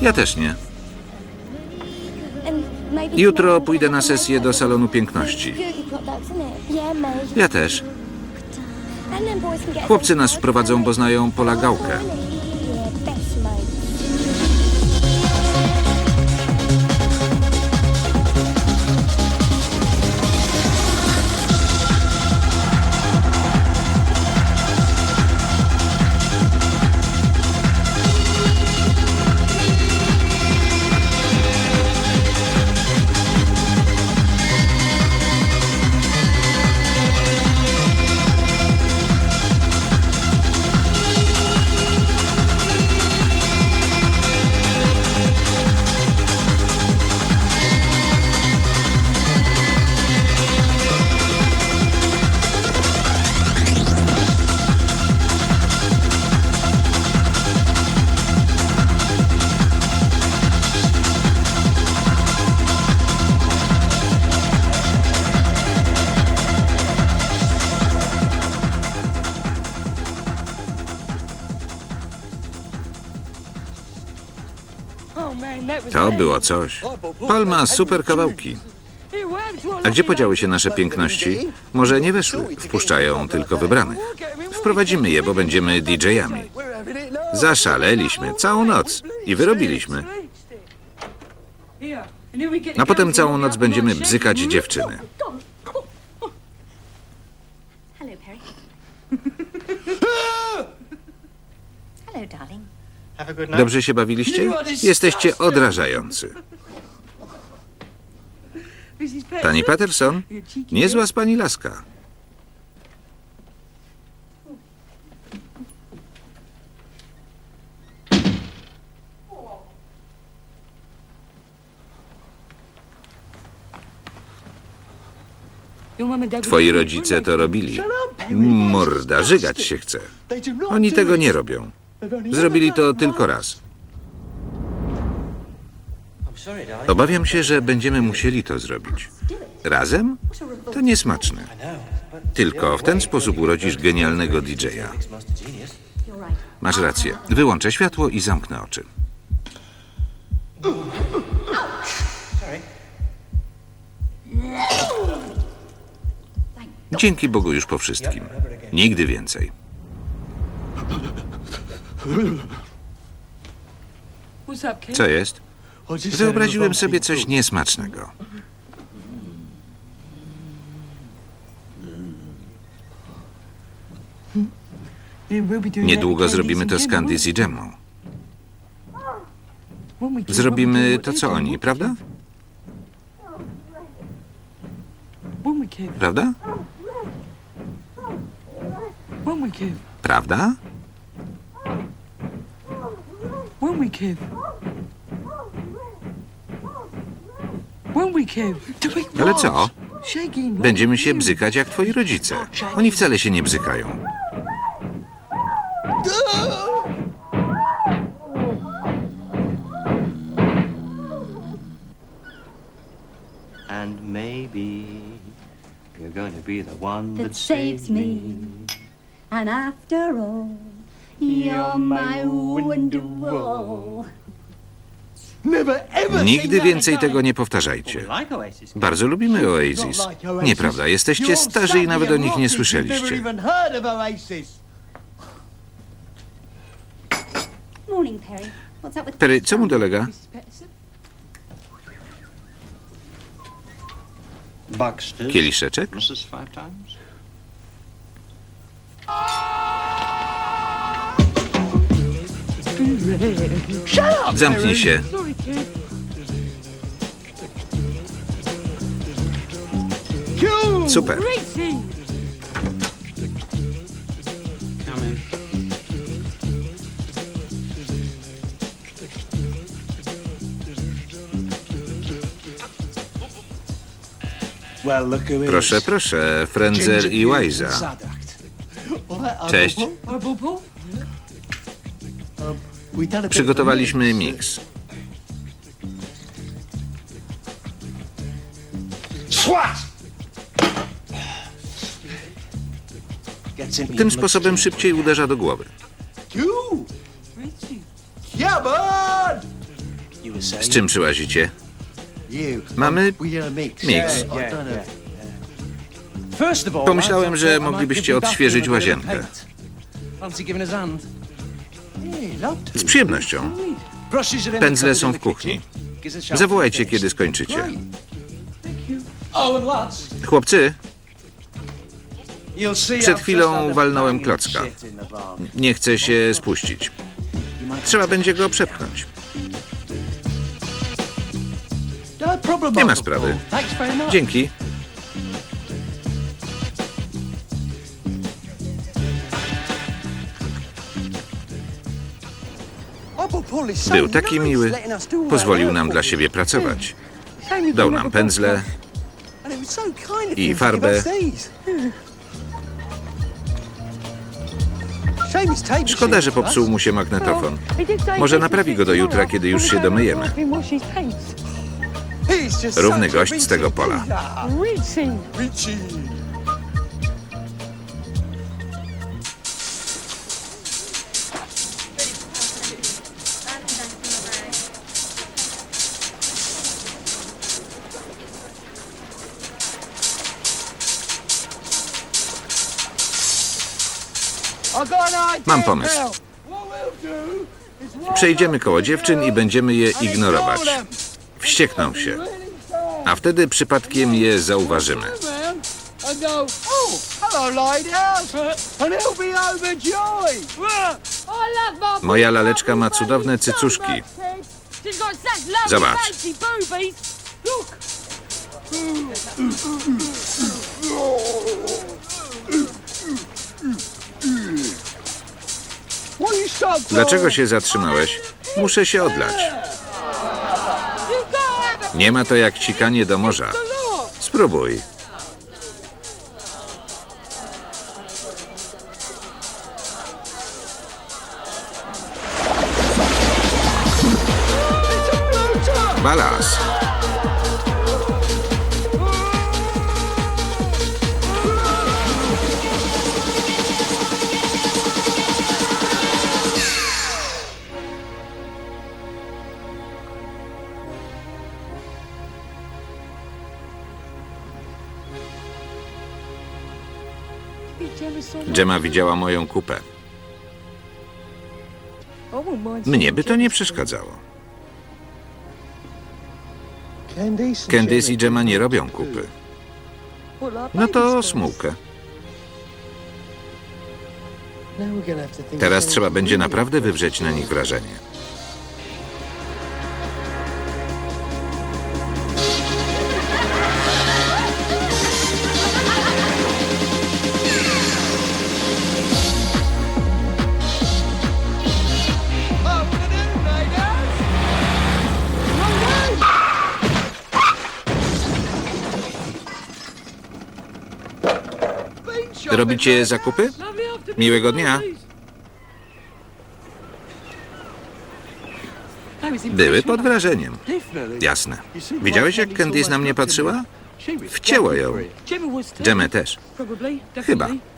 Ja też nie. Jutro pójdę na sesję do salonu piękności. Ja też. Chłopcy nas wprowadzą, bo znają Pola Gałkę. To było coś. Pal ma super kawałki. A gdzie podziały się nasze piękności? Może nie weszły. Wpuszczają tylko wybranych. Wprowadzimy je, bo będziemy DJ-ami. Zaszaleliśmy całą noc i wyrobiliśmy. A potem całą noc będziemy bzykać dziewczyny. Hello, darling. Dobrze się bawiliście? Jesteście odrażający. Pani Patterson, niezła z pani laska. Twoi rodzice to robili. Morda, żygać się chce. Oni tego nie robią. Zrobili to tylko raz. Obawiam się, że będziemy musieli to zrobić. Razem? To niesmaczne. Tylko w ten sposób urodzisz genialnego DJ-a. Masz rację. Wyłączę światło i zamknę oczy. Dzięki Bogu już po wszystkim. Nigdy więcej. Co jest? Wyobraziłem sobie coś niesmacznego. Niedługo zrobimy to z Candice i Gemmą. Zrobimy to, co oni, prawda? Prawda? Prawda? Ale co? Będziemy się bzykać jak twoi rodzice. Oni wcale się nie bzykają. And maybe you're going to be the one that, That saves me. And after all, you're my window. Nigdy więcej tego nie powtarzajcie. Bardzo lubimy Oasis. Nieprawda, jesteście starzy i nawet o nich nie słyszeliście. Morning, Perry. What's up with Perry, co mu dolega? Kieliszeczek? Zamknij się. Super. Proszę, proszę, Frenzel i Wiza. Cześć. Przygotowaliśmy miks. Tym sposobem szybciej uderza do głowy. Z czym przyłazicie? Mamy miks. Pomyślałem, że moglibyście odświeżyć łazienkę. Z przyjemnością. Pędzle są w kuchni. Zawołajcie, kiedy skończycie. Chłopcy, Przed chwilą walnąłem klocka. nie chcę się spuścić. Trzeba będzie go przepchnąć. Nie ma sprawy. Dzięki. Był taki miły. Pozwolił nam dla siebie pracować. Dał nam pędzle i farbę. Szkoda, że popsuł mu się magnetofon. Może naprawi go do jutra, kiedy już się domyjemy. Równy gość z tego pola. Mam pomysł. Przejdziemy koło dziewczyn i będziemy je ignorować. Wściekną się. A wtedy przypadkiem je zauważymy. Moja laleczka ma cudowne cycuszki. Zobacz. Dlaczego się zatrzymałeś? Muszę się odlać. Nie ma to jak cikanie do morza. Spróbuj. Balas. Gemma widziała moją kupę. Mnie by to nie przeszkadzało. Candice i Gemma nie robią kupy. No to smułkę. Teraz trzeba będzie naprawdę wywrzeć na nich wrażenie. Robicie zakupy? Miłego dnia. Były pod wrażeniem. Jasne. Widziałeś, jak Candice na mnie patrzyła? Wcięło ją. Dżemę też. Chyba.